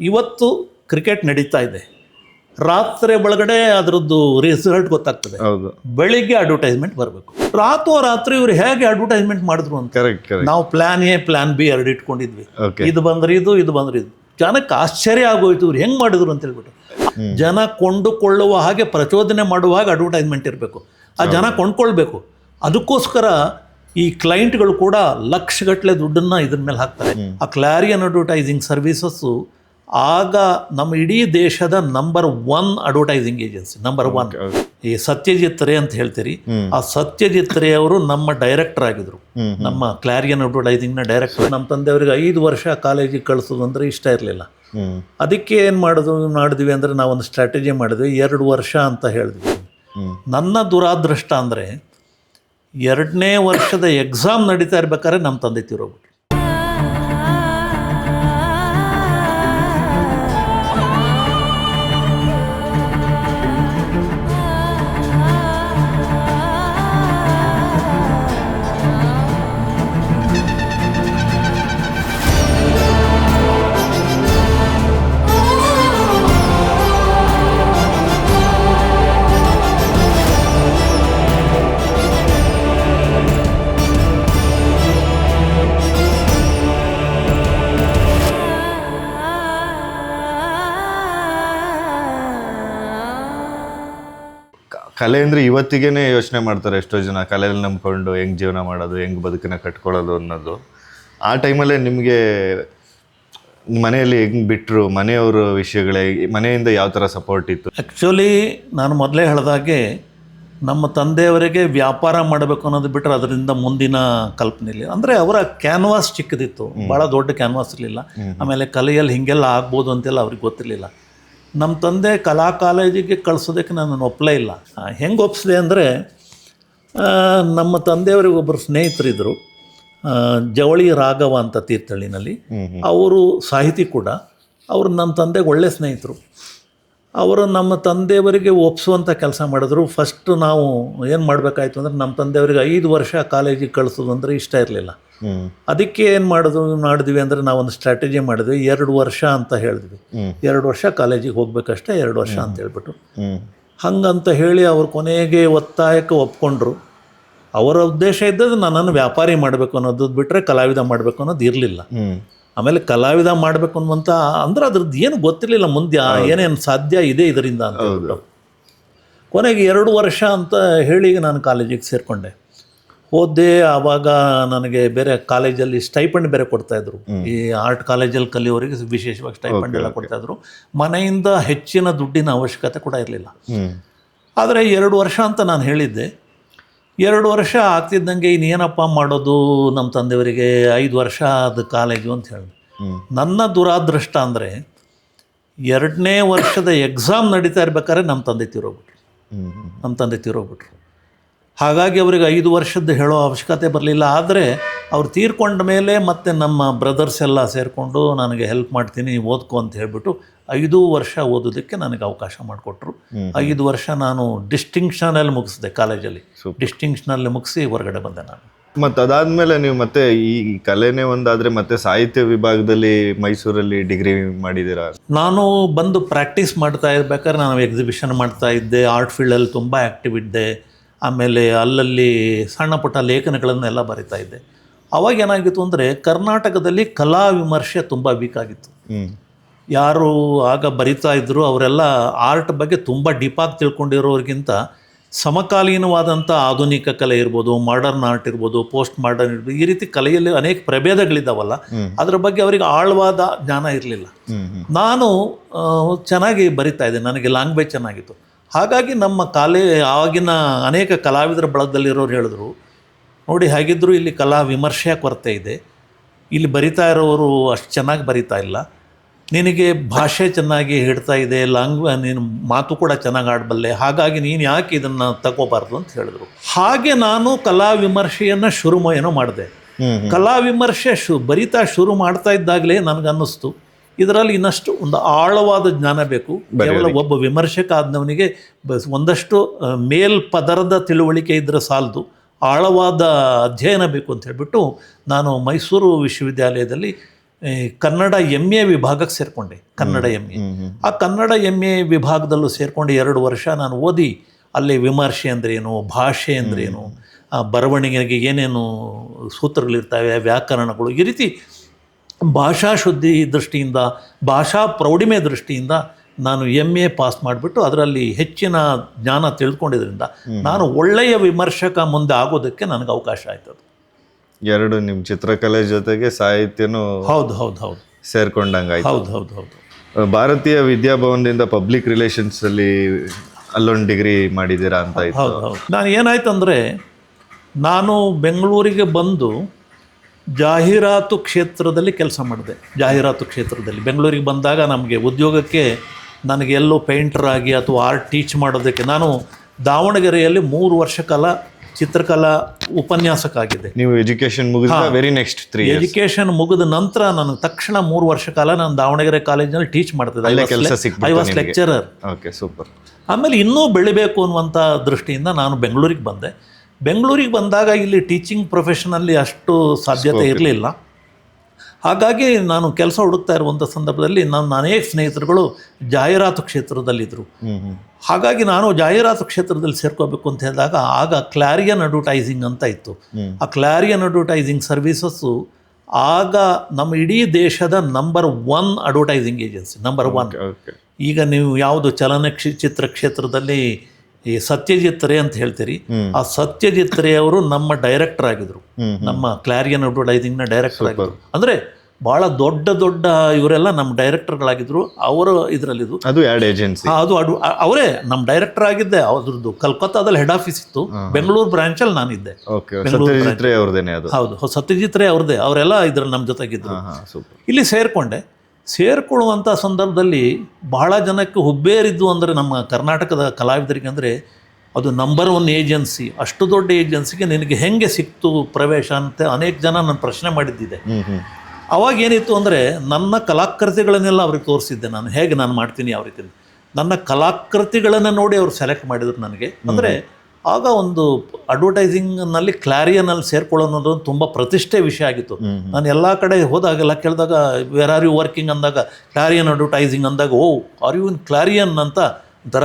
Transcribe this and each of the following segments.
ಇವತ್ತು ಕ್ರಿಕೆಟ್ ನಡೀತಾ ಇದೆ. ರಾತ್ರಿ ಒಳಗಡೆ ಅದರದ್ದು ರಿಸಲ್ಟ್ ಗೊತ್ತಾಗ್ತದೆ. ಹೌದು. ಬೆಳಿಗ್ಗೆ ಅಡ್ವರ್ಟೈಸ್ಮೆಂಟ್ ಬರಬೇಕು. ರಾತ್ರೋ ರಾತ್ರಿ ಇವ್ರು ಹೇಗೆ ಅಡ್ವರ್ಟೈಸ್ಮೆಂಟ್ ಮಾಡಿದ್ರು ಅಂತ. ಕರೆಕ್ಟ್ ಕರೆಕ್ಟ್ ನಾವು ಪ್ಲಾನ್ ಎ ಪ್ಲಾನ್ ಬಿ ಎರಡು ಇಟ್ಕೊಂಡಿದ್ವಿ. ಓಕೆ ಇದು ಬಂದ್ರೆ ಇದು ಇದು ಬಂದ್ರೆ ಇದು. ಜನಕ್ಕೆ ಆಶ್ಚರ್ಯ ಆಗೋಯ್ತು ಇವ್ರು ಹೆಂಗ್ ಮಾಡಿದ್ರು ಅಂತ ಹೇಳ್ಬಿಟ್ಟು. ಜನ ಕೊಂಡುಕೊಳ್ಳುವ ಹಾಗೆ ಪ್ರಚೋದನೆ ಮಾಡುವ ಹಾಗೆ ಅಡ್ವರ್ಟೈಸ್ಮೆಂಟ್ ಇರಬೇಕು. ಆ ಜನ ಕೊಂಡ್ಕೊಳ್ಬೇಕು. ಅದಕ್ಕೋಸ್ಕರ ಈ ಕ್ಲೈಂಟ್ಗಳು ಕೂಡ ಲಕ್ಷಗಟ್ಟಲೆ ದುಡ್ಡನ್ನು ಇದ್ರ ಮೇಲೆ ಹಾಕ್ತಾರೆ. ಆ ಕ್ಲಾರಿಯನ್ ಅಡ್ವರ್ಟೈಸಿಂಗ್ ಸರ್ವಿಸಸ್ಸು ಆಗ ನಮ್ಮ ಇಡೀ ದೇಶದ number one advertising agency number one ಈ ಸತ್ಯಜಿತ್ ರೇ ಅಂತ ಹೇಳ್ತೀರಿ. ಆ ಸತ್ಯಜಿತ್ ರೇ ಅವರು ನಮ್ಮ ಡೈರೆಕ್ಟರ್ ಆಗಿದ್ರು. ನಮ್ಮ ಕ್ಲಾರಿಯನ್ ಅಡ್ವರ್ಟೈಸಿಂಗ್ನ ಡೈರೆಕ್ಟರ್ ನಮ್ಮ ತಂದೆಯವರಿಗೆ ಐದು ವರ್ಷ ಕಾಲೇಜಿಗೆ ಕಳಿಸೋದು ಅಂದರೆ ಇಷ್ಟ ಇರಲಿಲ್ಲ. ಅದಕ್ಕೆ ಏನು ಮಾಡಿದ್ವಿ ಮಾಡಿದ್ವಿ ಅಂದರೆ ನಾವೊಂದು ಸ್ಟ್ರಾಟಜಿ ಮಾಡಿದ್ವಿ. ಎರಡು ವರ್ಷ ಅಂತ ಹೇಳಿದ್ವಿ. ನನ್ನ ದುರಾದೃಷ್ಟ ಅಂದರೆ ಎರಡನೇ ವರ್ಷದ ಎಕ್ಸಾಮ್ ನಡೀತಾ ಇರ್ಬೇಕಾದ್ರೆ ನಮ್ಮ ತಂದೆ ತೀರೋಗ್ಬಿಟ್ರು. ಕಲೆ ಅಂದರೆ ಇವತ್ತಿಗೇನೆ ಯೋಚನೆ ಮಾಡ್ತಾರೆ ಎಷ್ಟೋ ಜನ ಕಲೆಯಲ್ಲಿ ನಂಬ್ಕೊಂಡು ಹೆಂಗ್ ಜೀವನ ಮಾಡೋದು ಹೆಂಗ್ ಬದುಕನ್ನ ಕಟ್ಕೊಳ್ಳೋದು ಅನ್ನೋದು. ಆ ಟೈಮಲ್ಲೇ ನಿಮಗೆ ಮನೆಯಲ್ಲಿ ಹೆಂಗ್ ಬಿಟ್ಟರು ಮನೆಯವ್ರ ವಿಷಯಗಳೇ ಮನೆಯಿಂದ ಯಾವ ಥರ ಸಪೋರ್ಟ್ ಇತ್ತು? ಆ್ಯಕ್ಚುಲಿ ನಾನು ಮೊದಲೇ ಹೇಳಿದಾಗೆ ನಮ್ಮ ತಂದೆಯವರಿಗೆ ವ್ಯಾಪಾರ ಮಾಡಬೇಕು ಅನ್ನೋದು ಬಿಟ್ಟರೆ ಅದರಿಂದ ಮುಂದಿನ ಕಲ್ಪನೆ ಇಲ್ಲ ಅಂದರೆ ಅವರ ಕ್ಯಾನ್ವಾಸ್ ಚಿಕ್ಕದಿತ್ತು. ಭಾಳ ದೊಡ್ಡ ಕ್ಯಾನ್ವಾಸ್ ಇರಲಿಲ್ಲ. ಆಮೇಲೆ ಕಲೆಯಲ್ಲಿ ಹಿಂಗೆಲ್ಲ ಆಗ್ಬೋದು ಅಂತೆಲ್ಲ ಅವ್ರಿಗೆ ಗೊತ್ತಿರಲಿಲ್ಲ. ನಮ್ಮ ತಂದೆ ಕಲಾ ಕಾಲೇಜಿಗೆ ಕಳಿಸೋದಕ್ಕೆ ನಾನು ಒಪ್ಪಲೇ ಇಲ್ಲ. ಹೆಂಗೆ ಒಪ್ಪಿಸಿದೆ ಅಂದರೆ ನಮ್ಮ ತಂದೆಯವರಿಗೆ ಒಬ್ಬರು ಸ್ನೇಹಿತರಿದ್ದರು ಜವಳಿ ರಾಘವ ಅಂತ ತೀರ್ಥಹಳ್ಳಿನಲ್ಲಿ. ಅವರು ಸಾಹಿತಿ ಕೂಡ. ಅವರು ನಮ್ಮ ತಂದೆಗೆ ಒಳ್ಳೆ ಸ್ನೇಹಿತರು. ಅವರು ನಮ್ಮ ತಂದೆಯವರಿಗೆ ಒಪ್ಪಿಸುವಂಥ ಕೆಲಸ ಮಾಡಿದ್ರು. ಫಸ್ಟ್ ನಾವು ಏನು ಮಾಡಬೇಕಾಯ್ತು ಅಂದರೆ ನಮ್ಮ ತಂದೆಯವರಿಗೆ ಐದು ವರ್ಷ ಕಾಲೇಜಿಗೆ ಕಳಿಸೋದು ಅಂದರೆ ಇಷ್ಟ ಇರಲಿಲ್ಲ. ಅದಕ್ಕೆ ಏನು ಮಾಡೋದು ಮಾಡಿದ್ವಿ ಅಂದರೆ ನಾವೊಂದು ಸ್ಟ್ರಾಟಜಿ ಮಾಡಿದ್ವಿ. ಎರಡು ವರ್ಷ ಅಂತ ಹೇಳಿದ್ವಿ. ಎರಡು ವರ್ಷ ಕಾಲೇಜಿಗೆ ಹೋಗ್ಬೇಕಷ್ಟೇ ಎರಡು ವರ್ಷ ಅಂತ ಹೇಳ್ಬಿಟ್ಟು. ಹಂಗಂತ ಹೇಳಿ ಅವ್ರು ಕೊನೆಗೆ ಒತ್ತಾಯಕ್ಕೆ ಒಪ್ಕೊಂಡ್ರು. ಅವರ ಉದ್ದೇಶ ಇದ್ದದ್ದು ನನ್ನನ್ನು ವ್ಯಾಪಾರಿ ಮಾಡಬೇಕು ಅನ್ನೋದು ಬಿಟ್ಟರೆ ಕಲಾವಿದ ಮಾಡಬೇಕು ಅನ್ನೋದು ಇರಲಿಲ್ಲ. ಆಮೇಲೆ ಕಲಾವಿದ ಮಾಡಬೇಕು ಅನ್ನುವಂಥ ಅಂದ್ರೆ ಅದ್ರದ್ದು ಏನು ಗೊತ್ತಿರಲಿಲ್ಲ ಮುಂದೆ ಏನೇನು ಸಾಧ್ಯ ಇದೆ ಇದರಿಂದ ಅಂತ ಕೊನೆಗೆ ಎರಡು ವರ್ಷ ಅಂತ ಹೇಳಿ ನಾನು ಕಾಲೇಜಿಗೆ ಸೇರಿಕೊಂಡೆ. ಓದ್ದೆ ಆವಾಗ ನನಗೆ ಬೇರೆ ಕಾಲೇಜಲ್ಲಿ ಸ್ಟೈಪಂಡ್ ಬೇರೆ ಕೊಡ್ತಾಯಿದ್ರು ಈ ಆರ್ಟ್ ಕಾಲೇಜಲ್ಲಿ ಕಲಿಯೋರಿಗೆ ವಿಶೇಷವಾಗಿ ಸ್ಟೈಪಂಡ್ ಎಲ್ಲ ಕೊಡ್ತಾಯಿದ್ರು ಮನೆಯಿಂದ ಹೆಚ್ಚಿನ ದುಡ್ಡಿನ ಅವಶ್ಯಕತೆ ಕೂಡ ಇರಲಿಲ್ಲ. ಆದರೆ ಎರಡು ವರ್ಷ ಅಂತ ನಾನು ಹೇಳಿದ್ದೆ. ಎರಡು ವರ್ಷ ಆಗ್ತಿದ್ದಂಗೆ ಇನ್ನೇನಪ್ಪ ಮಾಡೋದು ನಮ್ಮ ತಂದೆಯವರಿಗೆ? ಐದು ವರ್ಷ ಅದು ಕಾಲೇಜು ಅಂತ ಹೇಳಿದೆ. ನನ್ನ ದುರಾದೃಷ್ಟ ಅಂದರೆ ಎರಡನೇ ವರ್ಷದ ಎಕ್ಸಾಮ್ ನಡೀತಾ ಇರ್ಬೇಕಾದ್ರೆ ನಮ್ಮ ತಂದೆ ತೀರೋಗ್ಬಿಟ್ರು. ನಮ್ಮ ತಂದೆ ತೀರೋಗ್ಬಿಟ್ರು. ಹಾಗಾಗಿ ಅವರಿಗೆ ಐದು ವರ್ಷದ್ದು ಹೇಳೋ ಅವಶ್ಯಕತೆ ಬರಲಿಲ್ಲ. ಆದರೆ ಅವ್ರು ತೀರ್ಕೊಂಡ ಮೇಲೆ ಮತ್ತೆ ನಮ್ಮ ಬ್ರದರ್ಸ್ ಎಲ್ಲ ಸೇರಿಕೊಂಡು ನನಗೆ ಹೆಲ್ಪ್ ಮಾಡ್ತೀನಿ ಓದ್ಕೊ ಅಂತ ಹೇಳ್ಬಿಟ್ಟು ಐದು ವರ್ಷ ಓದೋದಕ್ಕೆ ನನಗೆ ಅವಕಾಶ ಮಾಡಿಕೊಟ್ರು. ಐದು ವರ್ಷ ನಾನು ಡಿಸ್ಟಿಂಕ್ಷನಲ್ಲಿ ಮುಗಿಸಿದೆ ಕಾಲೇಜಲ್ಲಿ. ಡಿಸ್ಟಿಂಕ್ಷನಲ್ಲಿ ಮುಗಿಸಿ ಹೊರಗಡೆ ಬಂದೆ ನಾನು. ಮತ್ತು ಅದಾದಮೇಲೆ ನೀವು ಮತ್ತೆ ಈ ಕಲೆನೇ ಒಂದಾದ್ರೆ ಮತ್ತೆ ಸಾಹಿತ್ಯ ವಿಭಾಗದಲ್ಲಿ ಮೈಸೂರಲ್ಲಿ ಡಿಗ್ರಿ ಮಾಡಿದ್ದೀರಾ? ನಾನು ಬಂದು ಪ್ರಾಕ್ಟೀಸ್ ಮಾಡ್ತಾ ಇರ್ಬೇಕಾದ್ರೆ ನಾನು ಎಕ್ಸಿಬಿಷನ್ ಮಾಡ್ತಾ ಇದ್ದೆ ಆರ್ಟ್ ಫೀಲ್ಡಲ್ಲಿ ತುಂಬ ಆ್ಯಕ್ಟಿವ್ ಇದ್ದೆ ಆಮೇಲೆ ಅಲ್ಲಲ್ಲಿ ಸಣ್ಣ ಪುಟ್ಟ ಲೇಖನಗಳನ್ನೆಲ್ಲ ಬರಿತಾ ಇದ್ದೆ. ಅವಾಗ ಏನಾಗಿತ್ತು ಅಂದರೆ ಕರ್ನಾಟಕದಲ್ಲಿ ಕಲಾ ವಿಮರ್ಶೆ ತುಂಬ ವೀಕ್ ಆಗಿತ್ತು. ಯಾರು ಆಗ ಬರಿತಾ ಇದ್ದರು ಅವರೆಲ್ಲ ಆರ್ಟ್ ಬಗ್ಗೆ ತುಂಬ ಡೀಪಾಗಿ ತಿಳ್ಕೊಂಡಿರೋರಿಗಿಂತ ಸಮಕಾಲೀನವಾದಂಥ ಆಧುನಿಕ ಕಲೆ ಇರ್ಬೋದು ಮಾಡರ್ನ್ ಆರ್ಟ್ ಇರ್ಬೋದು ಪೋಸ್ಟ್ ಮಾಡರ್ನ್ ಇರ್ಬೋದು ಈ ರೀತಿ ಕಲೆಯಲ್ಲಿ ಅನೇಕ ಪ್ರಭೇದಗಳಿದ್ದಾವಲ್ಲ ಅದರ ಬಗ್ಗೆ ಅವರಿಗೆ ಆಳವಾದ ಜ್ಞಾನ ಇರಲಿಲ್ಲ. ನಾನು ಚೆನ್ನಾಗಿ ಬರಿತಾ ಇದ್ದೆ ನನಗೆ ಲ್ಯಾಂಗ್ವೇಜ್ ಚೆನ್ನಾಗಿತ್ತು. ಹಾಗಾಗಿ ನಮ್ಮ ಕಾಲೇ ಆವಾಗಿನ ಅನೇಕ ಕಲಾವಿದರ ಬಳಗದಲ್ಲಿರೋರು ಹೇಳಿದ್ರು ನೋಡಿ ಹಾಗಿದ್ದರೂ ಇಲ್ಲಿ ಕಲಾ ವಿಮರ್ಶೆಯ ಕೊರತೆ ಇದೆ ಇಲ್ಲಿ ಬರಿತಾ ಇರೋರು ಅಷ್ಟು ಚೆನ್ನಾಗಿ ಬರಿತಾ ಇಲ್ಲ ನಿನಗೆ ಭಾಷೆ ಚೆನ್ನಾಗಿ ಹಿಡ್ತಾ ಇದೆ ಲಾಂಗ್ವ ನೀನು ಮಾತು ಕೂಡ ಚೆನ್ನಾಗಿ ಆಡಬಲ್ಲೆ ಹಾಗಾಗಿ ನೀನು ಯಾಕೆ ಇದನ್ನು ತಗೋಬಾರ್ದು ಅಂತ ಹೇಳಿದ್ರು. ಹಾಗೆ ನಾನು ಕಲಾ ವಿಮರ್ಶೆಯನ್ನು ಶುರು ಏನೋ ಮಾಡಿದೆ. ಕಲಾ ವಿಮರ್ಶೆ ಶು ಬರಿತಾ ಶುರು ಮಾಡ್ತಾ ಇದ್ದಾಗಲೇ ನನಗನ್ನಿಸ್ತು. ಇದರಲ್ಲಿ ಇನ್ನಷ್ಟು ಒಂದು ಆಳವಾದ ಜ್ಞಾನ ಬೇಕು. ಕೇವಲ ಒಬ್ಬ ವಿಮರ್ಶಕ ಆದವನಿಗೆ ಒಂದಷ್ಟು ಮೇಲ್ ಪದರದ ತಿಳುವಳಿಕೆ ಇದ್ದರೆ ಸಾಲದು. ಆಳವಾದ ಅಧ್ಯಯನ ಬೇಕು ಅಂತ ಹೇಳಿಬಿಟ್ಟು ನಾನು ಮೈಸೂರು ವಿಶ್ವವಿದ್ಯಾಲಯದಲ್ಲಿ ಕನ್ನಡ ಎಂ ಎ ವಿಭಾಗಕ್ಕೆ ಸೇರಿಕೊಂಡೆ ಕನ್ನಡ ಎಂ ಎ ಆ ಕನ್ನಡ ಎಂ ಎ ವಿಭಾಗದಲ್ಲೂ ಸೇರಿಕೊಂಡು ಎರಡು ವರ್ಷ ನಾನು ಓದಿ ಅಲ್ಲಿ ವಿಮರ್ಶೆ ಅಂದ್ರೇನು ಭಾಷೆ ಅಂದ್ರೇನು ಆ ಬರವಣಿಗೆಗೆ ಏನೇನು ಸೂತ್ರಗಳಿರ್ತವೆ ವ್ಯಾಕರಣಗಳು ಈ ರೀತಿ ಭಾಷಾ ಶುದ್ಧಿ ದೃಷ್ಟಿಯಿಂದ ಭಾಷಾ ಪ್ರೌಢಿಮೆ ದೃಷ್ಟಿಯಿಂದ ನಾನು ಎಂ ಎ ಪಾಸ್ ಮಾಡಿಬಿಟ್ಟು ಅದರಲ್ಲಿ ಹೆಚ್ಚಿನ ಜ್ಞಾನ ತಿಳ್ಕೊಂಡಿದ್ರಿಂದ ನಾನು ಒಳ್ಳೆಯ ವಿಮರ್ಶಕ ಮುಂದೆ ಆಗೋದಕ್ಕೆ ನನಗೆ ಅವಕಾಶ ಆಯ್ತದು. ಎರಡು ನಿಮ್ಮ ಚಿತ್ರಕಲೆ ಜೊತೆಗೆ ಸಾಹಿತ್ಯನೂ ಹೌದು ಹೌದು ಹೌದು. ಸೇರ್ಕೊಂಡಂಗಾಯ್ತು. ಹೌದು ಹೌದು ಹೌದು. ಭಾರತೀಯ ವಿದ್ಯಾಭವನದಿಂದ ಪಬ್ಲಿಕ್ ರಿಲೇಷನ್ಸ್ ಅಲ್ಲಿ ಅಲ್ಲೊಂದು ಡಿಗ್ರಿ ಮಾಡಿದ್ದೀರಾ ಅಂತ ಇತ್ತು. ಹೌದು ಹೌದು. ನಾನು ಏನಾಯ್ತು ಅಂದರೆ ನಾನು ಬೆಂಗಳೂರಿಗೆ ಬಂದು ಜಾಹೀರಾತು ಕ್ಷೇತ್ರದಲ್ಲಿ ಕೆಲಸ ಮಾಡಿದೆ. ಜಾಹೀರಾತು ಕ್ಷೇತ್ರದಲ್ಲಿ. ಬೆಂಗಳೂರಿಗೆ ಬಂದಾಗ ನಮಗೆ ಉದ್ಯೋಗಕ್ಕೆ ನನಗೆ ಎಲ್ಲೋ ಪೇಂಟರ್ ಆಗಿ ಅಥವಾ ಆರ್ಟ್ ಟೀಚ್ ಮಾಡೋದಕ್ಕೆ ನಾನು ದಾವಣಗೆರೆಯಲ್ಲಿ ಮೂರು ವರ್ಷ ಕಾಲ ಚಿತ್ರಕಲಾ ಉಪನ್ಯಾಸಕ್ಕಾಗಿದೆ. ನೀವು ಎಜುಕೇಶನ್ ಮುಗಿದ ವೆರಿ ನೆಕ್ಸ್ಟ್ ತ್ರೀ ಎಜುಕೇಷನ್ ಮುಗಿದ ನಂತರ ನಾನು ತಕ್ಷಣ ಮೂರು ವರ್ಷ ಕಾಲ ನಾನು ದಾವಣಗೆರೆ ಕಾಲೇಜಿನಲ್ಲಿ ಟೀಚ್ ಮಾಡ್ತಿದ್ದೆ. I was. Lecturer okay super ಆಮೇಲೆ ಇನ್ನೂ ಬೆಳಿಬೇಕು ಅನ್ನುವಂಥ ದೃಷ್ಟಿಯಿಂದ ನಾನು ಬೆಂಗಳೂರಿಗೆ ಬಂದೆ. ಬೆಂಗಳೂರಿಗೆ ಬಂದಾಗ ಇಲ್ಲಿ ಟೀಚಿಂಗ್ ಪ್ರೊಫೆಷನಲ್ಲಿ ಅಷ್ಟು ಸಾಧ್ಯತೆ ಇರಲಿಲ್ಲ. ಹಾಗಾಗಿ ನಾನು ಕೆಲಸ ಹುಡುಕ್ತಾ ಇರುವಂಥ ಸಂದರ್ಭದಲ್ಲಿ ನನ್ನ ಅನೇಕ ಸ್ನೇಹಿತರುಗಳು ಜಾಹೀರಾತು ಕ್ಷೇತ್ರದಲ್ಲಿದ್ದರು ಹಾಗಾಗಿ ನಾನು ಜಾಹೀರಾತು ಕ್ಷೇತ್ರದಲ್ಲಿ ಸೇರ್ಕೋಬೇಕು ಅಂತ ಹೇಳಿದಾಗ ಆಗ ಕ್ಲಾರಿಯನ್ ಅಡ್ವರ್ಟೈಸಿಂಗ್ ಅಂತ ಇತ್ತು. ಆ ಕ್ಲಾರಿಯನ್ ಅಡ್ವರ್ಟೈಸಿಂಗ್ ಸರ್ವಿಸಸ್ಸು ಆಗ ನಮ್ಮ ಇಡೀ ದೇಶದ number one advertising agency number one ಈಗ ನೀವು ಯಾವುದು ಚಲನಕ್ಷಿ ಚಿತ್ರ ಕ್ಷೇತ್ರದಲ್ಲಿ ಈ ಸತ್ಯಜಿತ್ ರೇ ಅಂತ ಹೇಳ್ತೀರಿ ಆ ಸತ್ಯಜಿತ್ ರೇ ಅವರು ನಮ್ಮ ಡೈರೆಕ್ಟರ್ ಆಗಿದ್ರು. ನಮ್ಮ ಕ್ಲಾರಿಯನ್ ಅಡ್ವರ್ಟೈಸಿಂಗ್ನ ಡೈರೆಕ್ಟರ್ ಆಗಿದ್ರು. ಅಂದರೆ ಭಾಳ ದೊಡ್ಡ ದೊಡ್ಡ ಇವರೆಲ್ಲ ನಮ್ಮ ಡೈರೆಕ್ಟರ್ಗಳಾಗಿದ್ರು ಅವರ ಇದರಲ್ಲಿದ್ದು. ಅದು ಆ್ಯಡ್ ಏಜೆನ್ಸಿ ಅದು ಅಡು ಅವರೇ ನಮ್ಮ ಡೈರೆಕ್ಟರ್ ಆಗಿದ್ದೆ ಅದ್ರದ್ದು ಕಲ್ಕತ್ತಾದಲ್ಲಿ ಹೆಡ್ ಆಫೀಸ್ ಇತ್ತು ಬೆಂಗಳೂರು ಬ್ರಾಂಚಲ್ಲಿ ನಾನಿದ್ದೆ ಅದು. ಹೌದು ಸತ್ಯಜಿತ್ ರೇ ಅವ್ರದ್ದೇ ಅವರೆಲ್ಲ ಇದ್ರ ನಮ್ಮ ಜೊತೆಗಿದ್ರು. ಇಲ್ಲಿ ಸೇರಿಕೊಂಡೆ. ಸೇರಿಕೊಳ್ಳುವಂಥ ಸಂದರ್ಭದಲ್ಲಿ ಬಹಳ ಜನಕ್ಕೆ ಹುಬ್ಬೇರಿದ್ದು ಅಂದರೆ ನಮ್ಮ ಕರ್ನಾಟಕದ ಕಲಾವಿದರಿಗೆ ಅಂದರೆ ಅದು ನಂಬರ್ ಒನ್ ಏಜೆನ್ಸಿ ಅಷ್ಟು ದೊಡ್ಡ ಏಜೆನ್ಸಿಗೆ ನಿನಗೆ ಹೆಂಗೆ ಸಿಕ್ತು ಪ್ರವೇಶ ಅಂತ ಅನೇಕ ಜನ ನನ್ನ ಪ್ರಶ್ನೆ ಮಾಡಿದ್ದಿದೆ. ಅವಾಗ ಏನಿತ್ತು ಅಂದರೆ ನನ್ನ ಕಲಾಕೃತಿಗಳನ್ನೆಲ್ಲ ಅವ್ರಿಗೆ ತೋರಿಸಿದ್ದೆ ನಾನು. ಹೇಗೆ ನಾನು ಮಾಡ್ತೀನಿ ಯಾವ ರೀತಿ ನನ್ನ ಕಲಾಕೃತಿಗಳನ್ನು ನೋಡಿ ಅವ್ರು ಸೆಲೆಕ್ಟ್ ಮಾಡಿದರು ನನಗೆ. ಅಂದರೆ ಆಗ ಒಂದು ಅಡ್ವರ್ಟೈಸಿಂಗ್ನಲ್ಲಿ ಕ್ಲಾರಿಯನಲ್ಲಿ ಸೇರ್ಕೊಳ್ಳೋದು ಅನ್ನೋದು ತುಂಬ ಪ್ರತಿಷ್ಠೆ ವಿಷಯ ಆಗಿತ್ತು. ನಾನು ಎಲ್ಲ ಕಡೆ ಹೋದಾಗೆಲ್ಲ ಕೇಳಿದಾಗ ವೇರ್ ಆರ್ ಯು ವರ್ಕಿಂಗ್ ಅಂದಾಗ ಕ್ಲಾರಿಯನ್ ಅಡ್ವರ್ಟೈಸಿಂಗ್ ಅಂದಾಗ ಓ ಆರ್ ಯು ಇನ್ ಕ್ಲಾರಿಯನ್ ಅಂತ ಒಂಥರ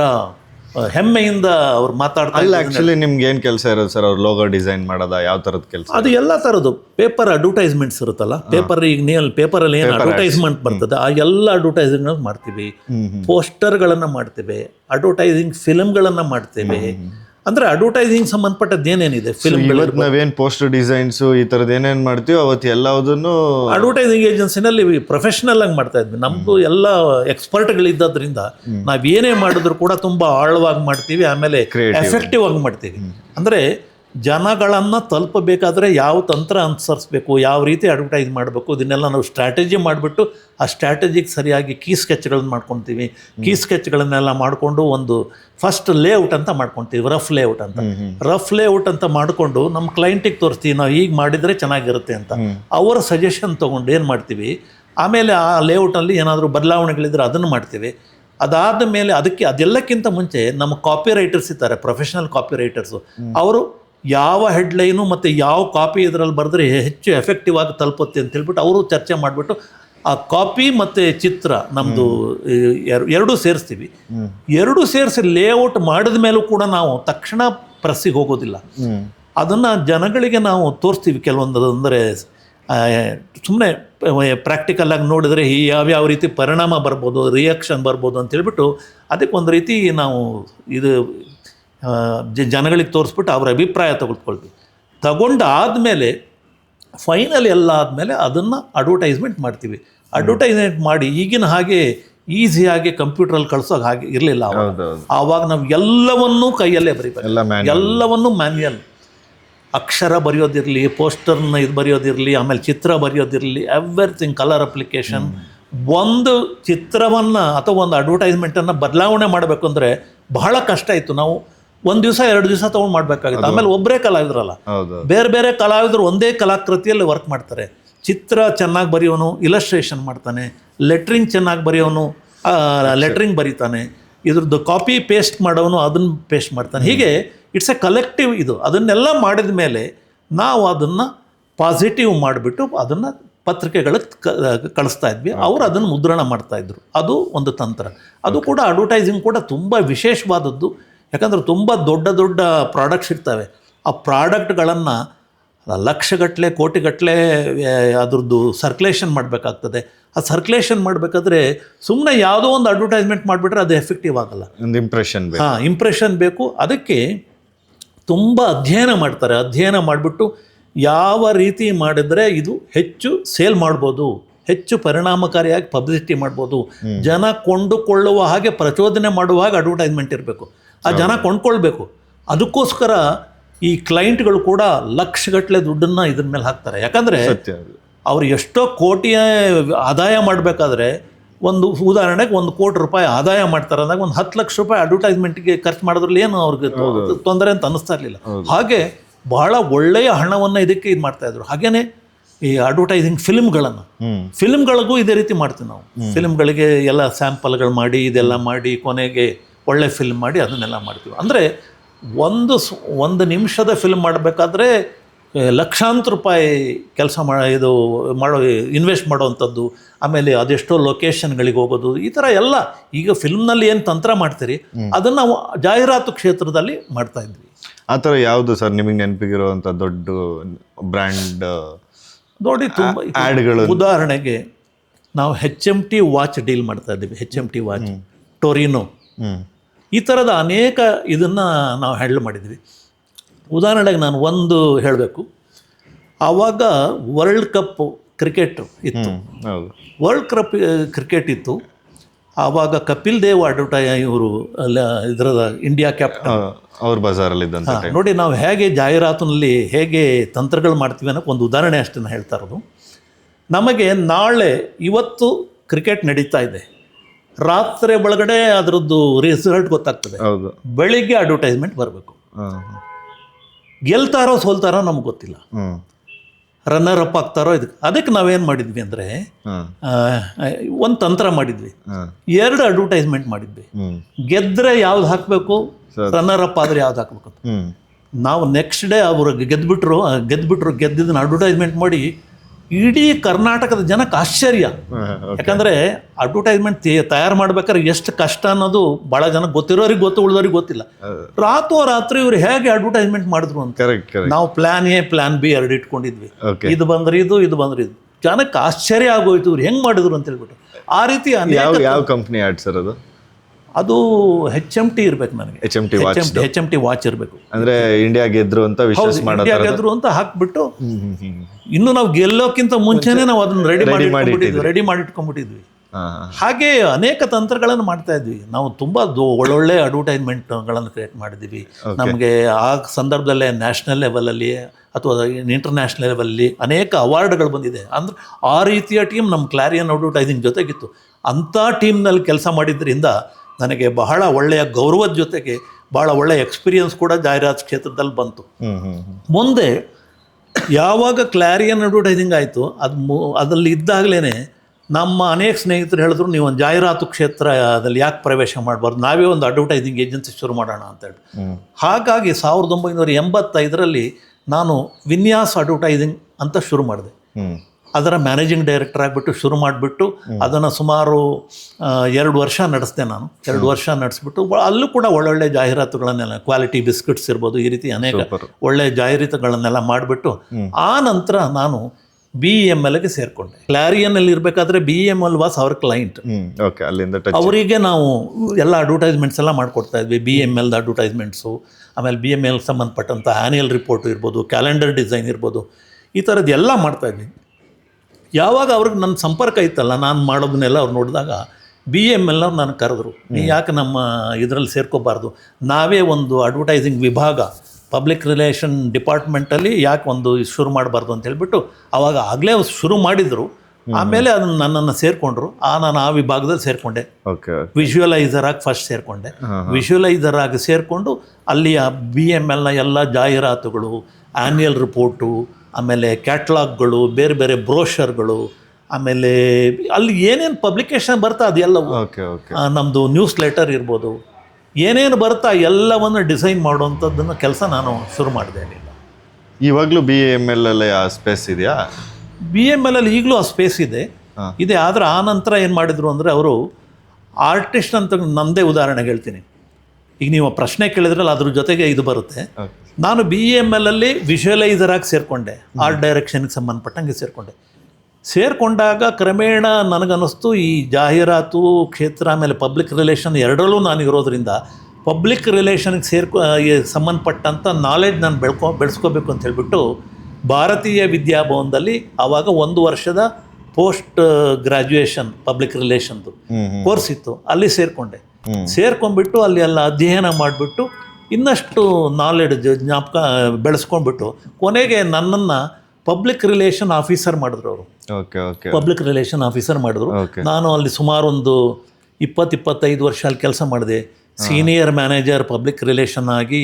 ಹೆಮ್ಮೆಯಿಂದ ಅವ್ರು ಮಾತಾಡ್ತಾ ಇಲ್ಲ ಆ್ಯಕ್ಚುಲಿ ನಿಮ್ಗೆ ಏನ್ ಕೆಲಸ ಇರೋದು ಸರ್? ಅವ್ರು ಲೋಗೋ ಡಿಸೈನ್ ಮಾಡೋದಾ? ಯಾವ ತರದ ಕೆಲಸ ಅದು ಎಲ್ಲ ಥರದ್ದು ಪೇಪರ್ ಅಡ್ವರ್ಟೈಸ್ಮೆಂಟ್ಸ್ ಇರುತ್ತಲ್ಲ ಪೇಪರ್ ಈಗ ನೀವು ಪೇಪರಲ್ಲಿ ಏನು ಅಡ್ವರ್ಟೈಸ್ಮೆಂಟ್ ಬರ್ತದೆ ಆ ಎಲ್ಲ ಅಡ್ವರ್ಟೈಸಿಂಗ್ ಮಾಡ್ತೀವಿ. ಪೋಸ್ಟರ್ ಗಳನ್ನ ಪೋಸ್ಟರ್ಗಳನ್ನು ಮಾಡ್ತೇವೆ. ಅಡ್ವರ್ಟೈಸಿಂಗ್ ಫಿಲಮ್ಗಳನ್ನು ಮಾಡ್ತೇವೆ ಅಂದರೆ ಅಡ್ವರ್ಟೈಸಿಂಗ್ ಸಂಬಂಧಪಟ್ಟದ್ದು ಏನೇನಿದೆ? ಫಿಲ್ಮ್ ನಾವೇನು ಪೋಸ್ಟರ್ ಡಿಸೈನ್ಸ್ ಈ ತರದ್ ಏನೇನ್ ಮಾಡ್ತೀವೋ ಅವತ್ತು ಎಲ್ಲದನ್ನು ಅಡ್ವರ್ಟೈಸಿಂಗ್ ಏಜೆನ್ಸಿನಲ್ಲಿ ಪ್ರೊಫೆಷನಲ್ ಆಗಿ ಮಾಡ್ತಾ ಇದ್ವಿ. ನಮ್ಮದು ಎಲ್ಲ ಎಕ್ಸ್ಪರ್ಟ್ಗಳಿದ್ದರಿಂದ ನಾವು ಏನೇ ಮಾಡಿದ್ರು ಕೂಡ ತುಂಬ ಆಳವಾಗಿ ಮಾಡ್ತೀವಿ ಆಮೇಲೆ ಎಫೆಕ್ಟಿವ್ ಆಗಿ ಮಾಡ್ತೀವಿ. ಅಂದರೆ ಜನಗಳನ್ನು ತಲುಪಬೇಕಾದ್ರೆ ಯಾವ ತಂತ್ರ ಅನುಸರಿಸ್ಬೇಕು ಯಾವ ರೀತಿ ಅಡ್ವರ್ಟೈಸ್ ಮಾಡಬೇಕು ಇದನ್ನೆಲ್ಲ ನಾವು ಸ್ಟ್ರಾಟಜಿ ಮಾಡಿಬಿಟ್ಟು ಆ ಸ್ಟ್ರಾಟಜಿಗೆ ಸರಿಯಾಗಿ ಕೀ ಸ್ಕೆಚ್ಗಳನ್ನ ಮಾಡ್ಕೊತೀವಿ. ಕೀ ಸ್ಕೆಚ್ಗಳನ್ನೆಲ್ಲ ಮಾಡಿಕೊಂಡು ಒಂದು ಫಸ್ಟ್ ಲೇಔಟ್ ಅಂತ ಮಾಡ್ಕೊತೀವಿ ರಫ್ ಲೇಔಟ್ ಅಂತ. ರಫ್ ಲೇಔಟ್ ಅಂತ ಮಾಡಿಕೊಂಡು ನಮ್ಮ ಕ್ಲೈಂಟಿಗೆ ತೋರಿಸ್ತೀವಿ ನಾವು ಹೀಗೆ ಮಾಡಿದರೆ ಚೆನ್ನಾಗಿರುತ್ತೆ ಅಂತ. ಅವರ ಸಜೆಷನ್ ತೊಗೊಂಡು ಏನು ಮಾಡ್ತೀವಿ ಆಮೇಲೆ ಆ ಲೇಔಟಲ್ಲಿ ಏನಾದರೂ ಬದಲಾವಣೆಗಳಿದ್ರೆ ಅದನ್ನು ಮಾಡ್ತೀವಿ. ಅದಾದ ಮೇಲೆ ಅದಕ್ಕೆ ಅದೆಲ್ಲಕ್ಕಿಂತ ಮುಂಚೆ ನಮ್ಮ ಕಾಪಿ ರೈಟರ್ಸ್ ಇದ್ದಾರೆ ಪ್ರೊಫೆಷನಲ್ ಕಾಪಿ ರೈಟರ್ಸು ಅವರು ಯಾವ ಹೆಡ್ಲೈನು ಮತ್ತು ಯಾವ ಕಾಪಿ ಇದರಲ್ಲಿ ಬರೆದ್ರೆ ಹೆಚ್ಚು ಎಫೆಕ್ಟಿವ್ ಆಗಿ ತಲುಪುತ್ತೆ ಅಂತ ಹೇಳ್ಬಿಟ್ಟು ಅವರು ಚರ್ಚೆ ಮಾಡಿಬಿಟ್ಟು ಆ ಕಾಪಿ ಮತ್ತು ಚಿತ್ರ ನಮ್ಮದು ಎರಡೂ ಸೇರಿಸ್ತೀವಿ. ಎರಡೂ ಸೇರಿಸಿ ಲೇಔಟ್ ಮಾಡಿದ ಮೇಲೂ ಕೂಡ ನಾವು ತಕ್ಷಣ ಪ್ರೆಸ್ಸಿಗೆ ಹೋಗೋದಿಲ್ಲ. ಅದನ್ನು ಜನಗಳಿಗೆ ನಾವು ತೋರಿಸ್ತೀವಿ. ಕೆಲವೊಂದು ಅಂದರೆ ಸುಮ್ಮನೆ ಪ್ರಾಕ್ಟಿಕಲಾಗಿ ನೋಡಿದರೆ ಈ ಯಾವ್ಯಾವ ರೀತಿ ಪರಿಣಾಮ ಬರ್ಬೋದು ರಿಯಾಕ್ಷನ್ ಬರ್ಬೋದು ಅಂತ ಹೇಳ್ಬಿಟ್ಟು ಅದಕ್ಕೆ ಒಂದು ರೀತಿ ನಾವು ಇದು ಜನಗಳಿಗೆ ತೋರಿಸ್ಬಿಟ್ಟು ಅವರ ಅಭಿಪ್ರಾಯ ತೊಗೊಳ್ಕೊಳ್ತೀವಿ ತಗೊಂಡು ಆದಮೇಲೆ ಫೈನಲ್ ಎಲ್ಲ ಆದಮೇಲೆ ಅದನ್ನು ಅಡ್ವರ್ಟೈಸ್ಮೆಂಟ್ ಮಾಡ್ತೀವಿ. ಅಡ್ವರ್ಟೈಸ್ಮೆಂಟ್ ಮಾಡಿ ಈಗಿನ ಹಾಗೆ ಈಸಿಯಾಗಿ ಕಂಪ್ಯೂಟ್ರಲ್ಲಿ ಕಳ್ಸೋಕೆ ಹಾಗೆ ಇರಲಿಲ್ಲ ಆವಾಗ ನಾವು ಎಲ್ಲವನ್ನೂ ಕೈಯಲ್ಲೇ ಬರೀಬೇಕು. ಎಲ್ಲವನ್ನೂ ಮ್ಯಾನ್ಯಲ್ ಅಕ್ಷರ ಬರೆಯೋದಿರಲಿ ಪೋಸ್ಟರ್ನ ಇದು ಬರೆಯೋದಿರಲಿ ಆಮೇಲೆ ಚಿತ್ರ ಬರೆಯೋದಿರಲಿ ಎವ್ರಿಥಿಂಗ್ ಕಲರ್ ಅಪ್ಲಿಕೇಶನ್ ಒಂದು ಚಿತ್ರವನ್ನು ಅಥವಾ ಒಂದು ಅಡ್ವರ್ಟೈಸ್ಮೆಂಟನ್ನು ಬದಲಾವಣೆ ಮಾಡಬೇಕು ಅಂದರೆ ಬಹಳ ಕಷ್ಟ ಇತ್ತು. ನಾವು ಒಂದು ದಿವಸ ಎರಡು ದಿವಸ ತಗೊಂಡ್ ಮಾಡಬೇಕಾಗಿತ್ತು. ಆಮೇಲೆ ಒಬ್ಬರೇ ಕಲಾವಿದ್ರಲ್ಲ ಬೇರೆ ಬೇರೆ ಕಲಾವಿದರು ಒಂದೇ ಕಲಾಕೃತಿಯಲ್ಲಿ ವರ್ಕ್ ಮಾಡ್ತಾರೆ. ಚಿತ್ರ ಚೆನ್ನಾಗಿ ಬರೆಯೋನು ಇಲಸ್ಟ್ರೇಷನ್ ಮಾಡ್ತಾನೆ. ಲೆಟ್ರಿಂಗ್ ಚೆನ್ನಾಗಿ ಬರೆಯೋನು ಲೆಟ್ರಿಂಗ್ ಬರೀತಾನೆ. ಇದ್ರದ್ದು ಕಾಪಿ ಪೇಸ್ಟ್ ಮಾಡೋನು ಅದನ್ನು ಪೇಸ್ಟ್ ಮಾಡ್ತಾನೆ. ಹೀಗೆ ಇಟ್ಸ್ ಎ ಕಲೆಕ್ಟಿವ್ ಇದು. ಅದನ್ನೆಲ್ಲ ಮಾಡಿದ ಮೇಲೆ ನಾವು ಅದನ್ನು ಪಾಸಿಟಿವ್ ಮಾಡಿಬಿಟ್ಟು ಅದನ್ನು ಪತ್ರಿಕೆಗಳಿಗೆ ಕಳಿಸ್ತಾ ಇದ್ವಿ. ಅವರು ಅದನ್ನು ಮುದ್ರಣ ಮಾಡ್ತಾ ಇದ್ರು. ಅದು ಒಂದು ತಂತ್ರ. ಅದು ಕೂಡ ಅಡ್ವರ್ಟೈಸಿಂಗ್ ಕೂಡ ತುಂಬ ವಿಶೇಷವಾದದ್ದು. ಯಾಕಂದ್ರೆ ತುಂಬ ದೊಡ್ಡ ದೊಡ್ಡ ಪ್ರಾಡಕ್ಟ್ಸ್ ಇರ್ತವೆ. ಆ ಪ್ರಾಡಕ್ಟ್ಗಳನ್ನು ಲಕ್ಷಗಟ್ಟಲೆ ಕೋಟಿಗಟ್ಟಲೆ ಅದ್ರದ್ದು ಸರ್ಕ್ಯುಲೇಷನ್ ಮಾಡಬೇಕಾಗ್ತದೆ. ಆ ಸರ್ಕ್ಯುಲೇಷನ್ ಮಾಡಬೇಕಾದ್ರೆ ಸುಮ್ಮನೆ ಯಾವುದೋ ಒಂದು ಅಡ್ವರ್ಟೈಸ್ಮೆಂಟ್ ಮಾಡಿಬಿಟ್ರೆ ಅದು ಎಫೆಕ್ಟಿವ್ ಆಗಲ್ಲ. ಒಂದು ಇಂಪ್ರೆಷನ್ ಬೇಕು. ಹಾಂ ಇಂಪ್ರೆಷನ್ ಬೇಕು. ಅದಕ್ಕೆ ತುಂಬ ಅಧ್ಯಯನ ಮಾಡ್ತಾರೆ. ಅಧ್ಯಯನ ಮಾಡಿಬಿಟ್ಟು ಯಾವ ರೀತಿ ಮಾಡಿದರೆ ಇದು ಹೆಚ್ಚು ಸೇಲ್ ಮಾಡ್ಬೋದು ಹೆಚ್ಚು ಪರಿಣಾಮಕಾರಿಯಾಗಿ ಪಬ್ಲಿಸಿಟಿ ಮಾಡ್ಬೋದು. ಜನ ಕೊಂಡುಕೊಳ್ಳುವ ಹಾಗೆ ಪ್ರಚೋದನೆ ಮಾಡುವ ಹಾಗೆ ಅಡ್ವರ್ಟೈಸ್ಮೆಂಟ್ ಇರಬೇಕು. ಆ ಜನ ಕೊಂಡ್ಕೊಳ್ಬೇಕು. ಅದಕ್ಕೋಸ್ಕರ ಈ ಕ್ಲೈಂಟ್ಗಳು ಕೂಡ ಲಕ್ಷಗಟ್ಟಲೆ ದುಡ್ಡನ್ನು ಇದ್ರ ಮೇಲೆ ಹಾಕ್ತಾರೆ. ಯಾಕಂದರೆ. ಅವ್ರು ಎಷ್ಟೋ ಕೋಟಿಯ ಆದಾಯ ಮಾಡಬೇಕಾದ್ರೆ ಒಂದು ಉದಾಹರಣೆಗೆ ಒಂದು ಕೋಟಿ ರೂಪಾಯಿ ಆದಾಯ ಮಾಡ್ತಾರೆ ಅಂದಾಗ ಒಂದು ಹತ್ತು ಲಕ್ಷ ರೂಪಾಯಿ ಅಡ್ವರ್ಟೈಸ್ಮೆಂಟ್ಗೆ ಖರ್ಚು ಮಾಡೋದ್ರಲ್ಲಿ ಏನು ಅವ್ರಿಗೆ ತೊಂದರೆ ಅಂತ ಅನ್ನಿಸ್ತಾ ಇರಲಿಲ್ಲ. ಹಾಗೆ ಬಹಳ ಒಳ್ಳೆಯ ಹಣವನ್ನು ಇದಕ್ಕೆ ಇದು ಮಾಡ್ತಾ ಇದ್ರು. ಹಾಗೇನೆ ಈ ಅಡ್ವರ್ಟೈಸಿಂಗ್ ಫಿಲ್ಮ್ಗಳನ್ನು ಫಿಲ್ಮ್ಗಳಿಗೂ ಇದೇ ರೀತಿ ಮಾಡ್ತೀವಿ ನಾವು. ಫಿಲ್ಮ್ಗಳಿಗೆ ಎಲ್ಲ ಸ್ಯಾಂಪಲ್ಗಳು ಮಾಡಿ ಇದೆಲ್ಲ ಮಾಡಿ ಕೊನೆಗೆ ಒಳ್ಳೆ ಫಿಲ್ಮ್ ಮಾಡಿ ಅದನ್ನೆಲ್ಲ ಮಾಡ್ತೀವಿ. ಅಂದರೆ ಒಂದು ಸ್- ಒಂದು ನಿಮಿಷದ ಫಿಲ್ಮ್ ಮಾಡಬೇಕಾದ್ರೆ ಲಕ್ಷಾಂತರ ರೂಪಾಯಿ ಕೆಲಸ ಮಾಡ ಇದು ಮಾಡೋ ಇನ್ವೆಸ್ಟ್ ಮಾಡೋವಂಥದ್ದು ಆಮೇಲೆ ಅದೆಷ್ಟೋ ಲೊಕೇಶನ್ಗಳಿಗೆ ಹೋಗೋದು ಈ ಥರ ಎಲ್ಲ. ಈಗ ಫಿಲ್ಮ್ನಲ್ಲಿ ಏನು ತಂತ್ರ ಮಾಡ್ತೀರಿ ಅದನ್ನು ನಾವು ಜಾಹೀರಾತು ಕ್ಷೇತ್ರದಲ್ಲಿ ಮಾಡ್ತಾ ಇದ್ವಿ. ಆ ಥರ ಯಾವುದು ಸರ್ ನಿಮಗೆ ನೆನಪಿಗಿರುವಂಥ ದೊಡ್ಡ ಬ್ರ್ಯಾಂಡ್ ನೋಡಿ ತುಂಬ ಆ್ಯಡ್ಗಳು ಉದಾಹರಣೆಗೆ ನಾವು H M T watch deal ಮಾಡ್ತಾ ಇದ್ದೀವಿ. H M T watch Torino ಈ ಥರದ ಅನೇಕ ಇದನ್ನು ನಾವು ಹ್ಯಾಂಡಲ್ ಮಾಡಿದ್ವಿ. ಉದಾಹರಣೆಗೆ ನಾನು ಒಂದು ಹೇಳಬೇಕು. ಆವಾಗ ವರ್ಲ್ಡ್ ಕಪ್ ಕ್ರಿಕೆಟ್ ಇತ್ತು. ವರ್ಲ್ಡ್ ಕಪ್ ಕ್ರಿಕೆಟ್ ಇತ್ತು. ಆವಾಗ ಕಪಿಲ್ ದೇವ್ ಅಡ್ವರ್ಟೈ ಇವರು ಅಲ್ಲ ಇದರದ ಇಂಡಿಯಾ ಕ್ಯಾಪ್ಟನ್ ಅವ್ರ ಬಜಾರಲ್ಲಿ ನೋಡಿ ನಾವು ಹೇಗೆ ಜಾಹೀರಾತಿನಲ್ಲಿ ಹೇಗೆ ತಂತ್ರಗಳು ಮಾಡ್ತೀವಿ ಅನ್ನೋಕ್ಕೆ ಒಂದು ಉದಾಹರಣೆ ಅಷ್ಟನ್ನು ಹೇಳ್ತಾ ಇರೋದು. ನಮಗೆ ನಾಳೆ ಇವತ್ತು ಕ್ರಿಕೆಟ್ ನಡೀತಾ ಇದೆ. ರಾತ್ರಿ ಒಳಗಡೆ ಅದರದ್ದು ರಿಸಲ್ಟ್ ಗೊತ್ತಾಗ್ತದೆ. ಹೌದು. ಬೆಳಿಗ್ಗೆ ಅಡ್ವರ್ಟೈಸ್ಮೆಂಟ್ ಬರಬೇಕು. ಗೆಲ್ತಾರೋ ಸೋಲ್ತಾರೋ ನಮ್ಗೆ ಗೊತ್ತಿಲ್ಲ. ರನ್ನರ್ ಅಪ್ ಆಗ್ತಾರೋ ಇದಕ್ಕೆ ಅದಕ್ಕೆ ನಾವೇನು ಮಾಡಿದ್ವಿ ಅಂದರೆ ಒಂದು ತಂತ್ರ ಮಾಡಿದ್ವಿ. ಎರಡು ಅಡ್ವರ್ಟೈಸ್ಮೆಂಟ್ ಮಾಡಿದ್ವಿ. ಗೆದ್ದರೆ ಯಾವ್ದು ಹಾಕಬೇಕು? ರನ್ನರ್ ಅಪ್ ಆದರೆ ಯಾವ್ದು ಹಾಕಬೇಕು ನಾವು ನೆಕ್ಸ್ಟ್ ಡೇ ಅವ್ರಿಗೆ ಗೆದ್ಬಿಟ್ರು ಗೆದ್ಬಿಟ್ರು ಗೆದ್ದಿದ್ದನ್ನ ಅಡ್ವರ್ಟೈಸ್ಮೆಂಟ್ ಮಾಡಿ ಇಡೀ ಕರ್ನಾಟಕದ ಜನಕ್ಕೆ ಆಶ್ಚರ್ಯ. ಯಾಕಂದರೆ ಅಡ್ವರ್ಟೈಸ್ಮೆಂಟ್ ತಯಾರು ಮಾಡ್ಬೇಕಾದ್ರೆ ಎಷ್ಟು ಕಷ್ಟ ಅನ್ನೋದು ಭಾಳ ಜನ ಗೊತ್ತಿರೋರಿಗೆ ಗೊತ್ತು ಉಳಿದವ್ರಿಗೆ ಗೊತ್ತಿಲ್ಲ. ರಾತೋ ರಾತ್ರಿ ಇವ್ರು ಹೇಗೆ ಅಡ್ವರ್ಟೈಸ್ಮೆಂಟ್ ಮಾಡಿದ್ರು ಅಂತ. ನಾವು ಪ್ಲಾನ್ ಎ ಪ್ಲಾನ್ ಬಿ ಎರಡು ಇಟ್ಕೊಂಡಿದ್ವಿ. ಇದು ಬಂದ್ರೆ ಇದು ಇದು ಬಂದ್ರೆ ಇದು. ಜನಕ್ಕೆ ಆಶ್ಚರ್ಯ ಆಗೋಯ್ತು ಇವ್ರು ಹೆಂಗೆ ಮಾಡಿದ್ರು ಅಂತ ಹೇಳ್ಬಿಟ್ಟು. ಆ ರೀತಿ ಯಾವ ಯಾವ ಕಂಪ್ನಿ ಆಡ್ಸರ್ ಅದು? ಅದು ಹೆಚ್ ಎಂ ಟಿ ಇರ್ಬೇಕು ನನಗೆ. H M T watch H M T watch ಇರಬೇಕು. ಅಂದ್ರೆ ಇಂಡಿಯಾ ಗೆದ್ರು ಅಂತ ವಿಶ್ವಾಸ ಮಾಡೋದು ಇಂಡಿಯಾ ಗೆದ್ರು ಅಂತ ಹಾಕ್ಬಿಟ್ಟು ಇನ್ನು ನಾವು ಗೆಲ್ಲೋಕ್ಕಿಂತ ಮುಂಚೆನೆ ನಾವು ಅದನ್ನ ರೆಡಿ ಮಾಡಿ ರೆಡಿ ಮಾಡಿ ಇಟ್ಕೊಂಡ್ಬಿಟ್ಟಿದ್ವಿ ಹಾಗೆ ಅನೇಕ ತಂತ್ರಗಳನ್ನು ಮಾಡ್ತಾ ಇದ್ವಿ. ನಾವು ತುಂಬ ಒಳ್ಳೊಳ್ಳೆ ಅಡ್ವರ್ಟೈಸ್ಮೆಂಟ್ಗಳನ್ನು ಕ್ರಿಯೇಟ್ ಮಾಡಿದ್ವಿ ನಮಗೆ ಆ ಸಂದರ್ಭದಲ್ಲೇ ನ್ಯಾಷನಲ್ ಲೆವೆಲಲ್ಲಿ ಅಥವಾ ಇಂಟರ್ನ್ಯಾಷನಲ್ ಲೆವೆಲಲ್ಲಿ ಅನೇಕ ಅವಾರ್ಡ್ಗಳು ಬಂದಿದೆ. ಅಂದ್ರೆ ಆ ರೀತಿಯ ಟೀಮ್ ನಮ್ಮ ಕ್ಲಾರಿಯನ್ ಅಡ್ವರ್ಟೈಸಿಂಗ್ ಜೊತೆಗಿತ್ತು. ಅಂಥ ಟೀಮ್ನಲ್ಲಿ ಕೆಲಸ ಮಾಡಿದ್ರಿಂದ ನನಗೆ ಬಹಳ ಒಳ್ಳೆಯ ಗೌರವದ ಜೊತೆಗೆ ಭಾಳ ಒಳ್ಳೆಯ ಎಕ್ಸ್ಪೀರಿಯನ್ಸ್ ಕೂಡ ಜಾಹೀರಾತು ಕ್ಷೇತ್ರದಲ್ಲಿ ಬಂತು. ಮುಂದೆ ಯಾವಾಗ ಕ್ಲಾರಿಯನ್ ಅಡ್ವರ್ಟೈಸಿಂಗ್ ಆಯಿತು ಅದು ಮು ಅದರಲ್ಲಿ ಇದ್ದಾಗಲೇ ನಮ್ಮ ಅನೇಕ ಸ್ನೇಹಿತರು ಹೇಳಿದ್ರು ನೀವು ಒಂದು ಜಾಹೀರಾತು ಕ್ಷೇತ್ರ ಅದಲ್ಲಿ ಯಾಕೆ ಪ್ರವೇಶ ಮಾಡಬಾರ್ದು? ನಾವೇ ಒಂದು ಅಡ್ವರ್ಟೈಸಿಂಗ್ ಏಜೆನ್ಸಿ ಶುರು ಮಾಡೋಣ ಅಂತೇಳಿ ಹಾಗಾಗಿ ಸಾವಿರದ ಒಂಬೈನೂರ ಎಂಬತ್ತೈದರಲ್ಲಿ ನಾನು ವಿನ್ಯಾಸ ಅಡ್ವರ್ಟೈಸಿಂಗ್ ಅಂತ ಶುರು ಮಾಡಿದೆ. ಅದರ ಮ್ಯಾನೇಜಿಂಗ್ ಡೈರೆಕ್ಟರ್ ಆಗಿಬಿಟ್ಟು ಶುರು ಮಾಡಿಬಿಟ್ಟು ಅದನ್ನು ಸುಮಾರು ಎರಡು ವರ್ಷ ನಡೆಸಿದೆ ನಾನು. ಎರಡು ವರ್ಷ ನಡೆಸ್ಬಿಟ್ಟು ಅಲ್ಲೂ ಕೂಡ ಒಳ್ಳೊಳ್ಳೆ ಜಾಹೀರಾತುಗಳನ್ನೆಲ್ಲ ಕ್ವಾಲಿಟಿ ಬಿಸ್ಕಿಟ್ಸ್ ಇರ್ಬೋದು ಈ ರೀತಿ ಅನೇಕ. ಒಳ್ಳೆ ಜಾಹೀರಾತುಗಳನ್ನೆಲ್ಲ ಮಾಡಿಬಿಟ್ಟು ಆ ನಂತರ ನಾನು ಬಿ ಎಂ ಎಲ್ಗೆ ಸೇರಿಕೊಂಡೆ. ಕ್ಲಾರಿಯನ್ನಲ್ಲಿ ಇರಬೇಕಾದ್ರೆ B M L was our client okay ಅಲ್ಲಿಂದ ಟಚ್ ಅವರಿಗೆ ನಾವು ಎಲ್ಲ ಅಡ್ವರ್ಟೈಸ್ಮೆಂಟ್ಸ್ ಎಲ್ಲ ಮಾಡಿಕೊಡ್ತಾ ಇದ್ವಿ ಬಿ ಎಂ ಎಲ್ದ ಅಡ್ವರ್ಟೈಸ್ಮೆಂಟ್ಸು ಆಮೇಲೆ ಬಿ ಎಂ ಎಲ್ ಸಂಬಂಧಪಟ್ಟಂಥ ಆ್ಯನಿಯಲ್ ರಿಪೋರ್ಟ್ ಇರ್ಬೋದು ಕ್ಯಾಲೆಂಡರ್ ಡಿಸೈನ್ ಇರ್ಬೋದು ಈ ಥರದ್ದು ಎಲ್ಲ ಮಾಡ್ತಾಯಿದ್ವಿ ಯಾವಾಗ ಅವ್ರಿಗೆ ನನ್ನ ಸಂಪರ್ಕ ಇತ್ತಲ್ಲ ನಾನು ಮಾಡೋದನ್ನೆಲ್ಲ ಅವ್ರು ನೋಡಿದಾಗ ಬಿ ಎಂ ಎಲ್ ಅವ್ರು ನಾನು ಕರೆದ್ರು ನೀ ಯಾಕೆ ನಮ್ಮ ಇದರಲ್ಲಿ ಸೇರ್ಕೋಬಾರ್ದು? ನಾವೇ ಒಂದು ಅಡ್ವರ್ಟೈಸಿಂಗ್ ವಿಭಾಗ ಪಬ್ಲಿಕ್ ರಿಲೇಷನ್ ಡಿಪಾರ್ಟ್ಮೆಂಟಲ್ಲಿ ಯಾಕೆ ಒಂದು ಶುರು ಮಾಡಬಾರ್ದು ಅಂತ ಹೇಳಿಬಿಟ್ಟು ಅವಾಗ ಆಗಲೇ ಶುರು ಮಾಡಿದರು. ಆಮೇಲೆ ಅದನ್ನ ನನ್ನನ್ನು ಸೇರಿಕೊಂಡ್ರು. ಆ ನಾನು ಆ ವಿಭಾಗದಲ್ಲಿ ಸೇರಿಕೊಂಡೆ. ಓಕೆ ವಿಜುವಲೈಸರ್ ಆಗಿ ಫಸ್ಟ್ ಸೇರಿಕೊಂಡೆ. ವಿಜುವಲೈಸರ್ ಆಗಿ ಸೇರಿಕೊಂಡು ಅಲ್ಲಿಯ ಬಿ ಎಂ ಎಲ್ನ ಎಲ್ಲ ಜಾಹೀರಾತುಗಳು ಆ್ಯನ್ಯಲ್ ರಿಪೋರ್ಟು ಆಮೇಲೆ ಕ್ಯಾಟ್ಲಾಗ್ಗಳು ಬೇರೆ ಬೇರೆ ಬ್ರೋಷರ್ಗಳು ಆಮೇಲೆ ಅಲ್ಲಿ ಏನೇನು ಪಬ್ಲಿಕೇಶನ್ ಬರ್ತಾ ಅದೆಲ್ಲವೂ ಓಕೆ ಓಕೆ. ನಮ್ಮದು ನ್ಯೂಸ್ ಲೆಟರ್ ಇರ್ಬೋದು. ಏನೇನು ಬರ್ತಾ ಎಲ್ಲವನ್ನು ಡಿಸೈನ್ ಮಾಡುವಂಥದ್ದನ್ನು ಕೆಲಸ ನಾನು ಶುರು ಮಾಡಿದೆ ಇವಾಗಲೂ ಬಿ ಎಂ ಎಲ್ ಅಲ್ಲಿ ಆ ಸ್ಪೇಸ್ ಇದೆಯಾ? ಬಿ ಎಂ ಎಲ್ ಅಲ್ಲಿ ಈಗಲೂ ಆ ಸ್ಪೇಸ್ ಇದೆ. ಇದೆ ಆದರೆ ಆ ನಂತರ ಏನು ಮಾಡಿದ್ರು ಅಂದರೆ ಅವರು ಆರ್ಟಿಸ್ಟ್ ಅಂತ ನಂದೇ ಉದಾಹರಣೆ ಹೇಳ್ತೀನಿ. ಈಗ ನೀವು ಪ್ರಶ್ನೆ ಕೇಳಿದ್ರಲ್ಲ ಅದ್ರ ಜೊತೆಗೆ ಇದು ಬರುತ್ತೆ. ನಾನು ಬಿ ಎಂ ಎಲ್ ಅಲ್ಲಿ ವಿಷುವಲೈಸರ್ ಆಗಿ ಸೇರಿಕೊಂಡೆ ಆರ್ಟ್ ಡೈರೆಕ್ಷನ್ಗೆ ಸಂಬಂಧಪಟ್ಟಂಗೆ ಸೇರಿಕೊಂಡೆ. ಸೇರಿಕೊಂಡಾಗ ಕ್ರಮೇಣ ನನಗನ್ನಿಸ್ತು ಈ ಜಾಹೀರಾತು ಕ್ಷೇತ್ರ ಆಮೇಲೆ ಪಬ್ಲಿಕ್ ರಿಲೇಷನ್ ಎರಡರಲ್ಲೂ ನಾನು ಇರೋದ್ರಿಂದ ಪಬ್ಲಿಕ್ ರಿಲೇಷನ್ಗೆ ಸೇರ್ಕೊ ಸಂಬಂಧಪಟ್ಟಂಥ ನಾಲೆಡ್ಜ್ ನಾನು ಬೆಳ್ಕೊ ಬೆಳೆಸ್ಕೋಬೇಕು ಅಂತ ಹೇಳ್ಬಿಟ್ಟು ಭಾರತೀಯ ವಿದ್ಯಾಭವನದಲ್ಲಿ ಆವಾಗ ಒಂದು ವರ್ಷದ ಪೋಸ್ಟ್ ಗ್ರಾಜ್ಯುಯೇಷನ್ ಪಬ್ಲಿಕ್ ರಿಲೇಷನ್ದು ಕೋರ್ಸ್ ಇತ್ತು. ಅಲ್ಲಿ ಸೇರಿಕೊಂಡೆ. ಸೇರ್ಕೊಂಡ್ಬಿಟ್ಟು ಅಲ್ಲಿ ಎಲ್ಲ ಅಧ್ಯಯನ ಮಾಡಿಬಿಟ್ಟು ಇನ್ನಷ್ಟು ನಾಲೆಡ್ಜ್ ಜ್ಞಾಪಕ ಬೆಳೆಸ್ಕೊಂಡ್ಬಿಟ್ಟು ಕೊನೆಗೆ ನನ್ನನ್ನು ಪಬ್ಲಿಕ್ ರಿಲೇಷನ್ ಆಫೀಸರ್ ಮಾಡಿದ್ರು ಅವರು. ಪಬ್ಲಿಕ್ ರಿಲೇಷನ್ ಆಫೀಸರ್ ಮಾಡಿದ್ರು. ನಾನು ಅಲ್ಲಿ ಸುಮಾರು ಒಂದು ಇಪ್ಪತ್ತು ಇಪ್ಪತ್ತೈದು ವರ್ಷ ಅಲ್ಲಿ ಕೆಲಸ ಮಾಡಿದೆ. ಸೀನಿಯರ್ ಮ್ಯಾನೇಜರ್ ಪಬ್ಲಿಕ್ ರಿಲೇಷನ್ ಆಗಿ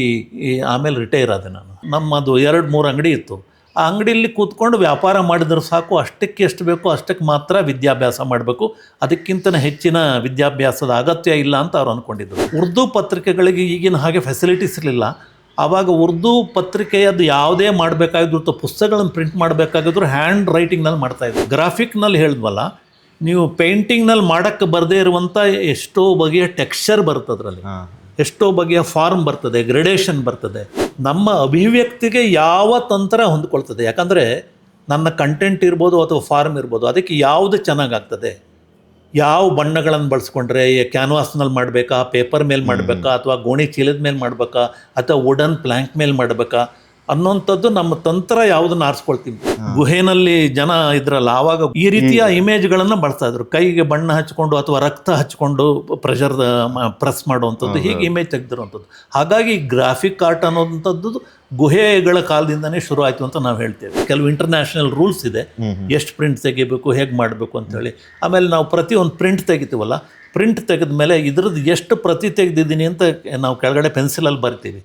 ಆಮೇಲೆ ರಿಟೈರ್ ಆದೆ ನಾನು. ನಮ್ಮದು ಎರಡು ಮೂರು ಅಂಗಡಿ ಇತ್ತು. ಆ ಅಂಗಡಿಯಲ್ಲಿ ಕೂತ್ಕೊಂಡು ವ್ಯಾಪಾರ ಮಾಡಿದ್ರೆ ಸಾಕು, ಅಷ್ಟಕ್ಕೆ ಎಷ್ಟು ಬೇಕೋ ಅಷ್ಟಕ್ಕೆ ಮಾತ್ರ ವಿದ್ಯಾಭ್ಯಾಸ ಮಾಡಬೇಕು. ಅದಕ್ಕಿಂತ ಹೆಚ್ಚಿನ ವಿದ್ಯಾಭ್ಯಾಸದ ಅಗತ್ಯ ಇಲ್ಲ ಅಂತ ಅವ್ರು ಅಂದ್ಕೊಂಡಿದ್ರು ಉರ್ದು ಪತ್ರಿಕೆಗಳಿಗೆ ಈಗಿನ ಹಾಗೆ ಫೆಸಿಲಿಟೀಸ್ ಇರಲಿಲ್ಲ. ಆವಾಗ ಉರ್ದು ಪತ್ರಿಕೆಯದ್ದು ಯಾವುದೇ ಮಾಡಬೇಕಾಗಿದ್ರು ಪುಸ್ತಕಗಳನ್ನು ಪ್ರಿಂಟ್ ಮಾಡಬೇಕಾಗಿದ್ರು ಹ್ಯಾಂಡ್ ರೈಟಿಂಗ್ನಲ್ಲಿ ಮಾಡ್ತಾಯಿದ್ರು ಗ್ರಾಫಿಕ್ನಲ್ಲಿ ಹೇಳಿದ್ವಲ್ಲ, ನೀವು ಪೇಂಟಿಂಗ್ನಲ್ಲಿ ಮಾಡೋಕ್ಕೆ ಬರದೇ ಇರುವಂಥ ಎಷ್ಟೋ ಬಗೆಯ ಟೆಕ್ಸ್ಚರ್ ಬರುತ್ತೆ ಅದರಲ್ಲಿ. ಎಷ್ಟೋ ಬಗೆಯ ಫಾರ್ಮ್ ಬರ್ತದೆ ಗ್ರೆಡೇಷನ್ ಬರ್ತದೆ. ನಮ್ಮ ಅಭಿವ್ಯಕ್ತಿಗೆ ಯಾವ ತಂತ್ರ ಹೊಂದ್ಕೊಳ್ತದೆ? ಯಾಕಂದರೆ ನನ್ನ ಕಂಟೆಂಟ್ ಇರ್ಬೋದು ಅಥವಾ ಫಾರ್ಮ್ ಇರ್ಬೋದು ಅದಕ್ಕೆ ಯಾವುದು ಚೆನ್ನಾಗಾಗ್ತದೆ? ಯಾವ ಬಣ್ಣಗಳನ್ನು ಬಳಸ್ಕೊಂಡ್ರೆ ಕ್ಯಾನ್ವಾಸ್ನಲ್ಲಿ ಮಾಡಬೇಕಾ ಪೇಪರ್ ಮೇಲೆ ಮಾಡಬೇಕಾ ಅಥವಾ ಗೋಣಿ ಚೀಲದ ಮೇಲೆ ಮಾಡಬೇಕಾ ಅಥವಾ ವುಡನ್ ಪ್ಲ್ಯಾಂಕ್ ಮೇಲೆ ಮಾಡಬೇಕಾ? ಅನ್ನೋಂಥದ್ದು ನಮ್ಮ ತಂತ್ರ ಯಾವುದನ್ನು ಆರಿಸ್ಕೊಳ್ತೀವಿ. ಗುಹೆನಲ್ಲಿ ಜನ ಇದ್ರಲ್ಲ ಆವಾಗ ಈ ರೀತಿಯ ಇಮೇಜ್ಗಳನ್ನು ಬಳಸ್ತಾ ಇದ್ರು. ಕೈಗೆ ಬಣ್ಣ ಹಚ್ಕೊಂಡು ಅಥವಾ ರಕ್ತ ಹಚ್ಕೊಂಡು ಪ್ರೆಷರ್ ಪ್ರೆಸ್ ಮಾಡುವಂಥದ್ದು ಹೀಗೆ ಇಮೇಜ್ ತೆಗೆದಿರುವಂಥದ್ದು. ಹಾಗಾಗಿ ಗ್ರಾಫಿಕ್ ಆರ್ಟ್ ಅನ್ನೋಂಥದ್ದು ಗುಹೆಗಳ ಕಾಲದಿಂದನೇ ಶುರು ಆಯಿತು ಅಂತ ನಾವು ಹೇಳ್ತೇವೆ. ಕೆಲವು ಇಂಟರ್ನ್ಯಾಷನಲ್ ರೂಲ್ಸ್ ಇದೆ. ಎಷ್ಟು ಪ್ರಿಂಟ್ ತೆಗಿಬೇಕು ಹೇಗೆ ಮಾಡಬೇಕು ಅಂತೇಳಿ ಆಮೇಲೆ ನಾವು ಪ್ರತಿಯೊಂದು ಪ್ರಿಂಟ್ ತೆಗಿತೀವಲ್ಲ ಪ್ರಿಂಟ್ ತೆಗೆದ ಮೇಲೆ ಇದ್ರದ್ದು ಎಷ್ಟು ಪ್ರತಿ ತೆಗೆದಿದ್ದೀನಿ ಅಂತ ನಾವು ಕೆಳಗಡೆ ಪೆನ್ಸಿಲಲ್ಲಿ ಬರ್ತೀವಿ.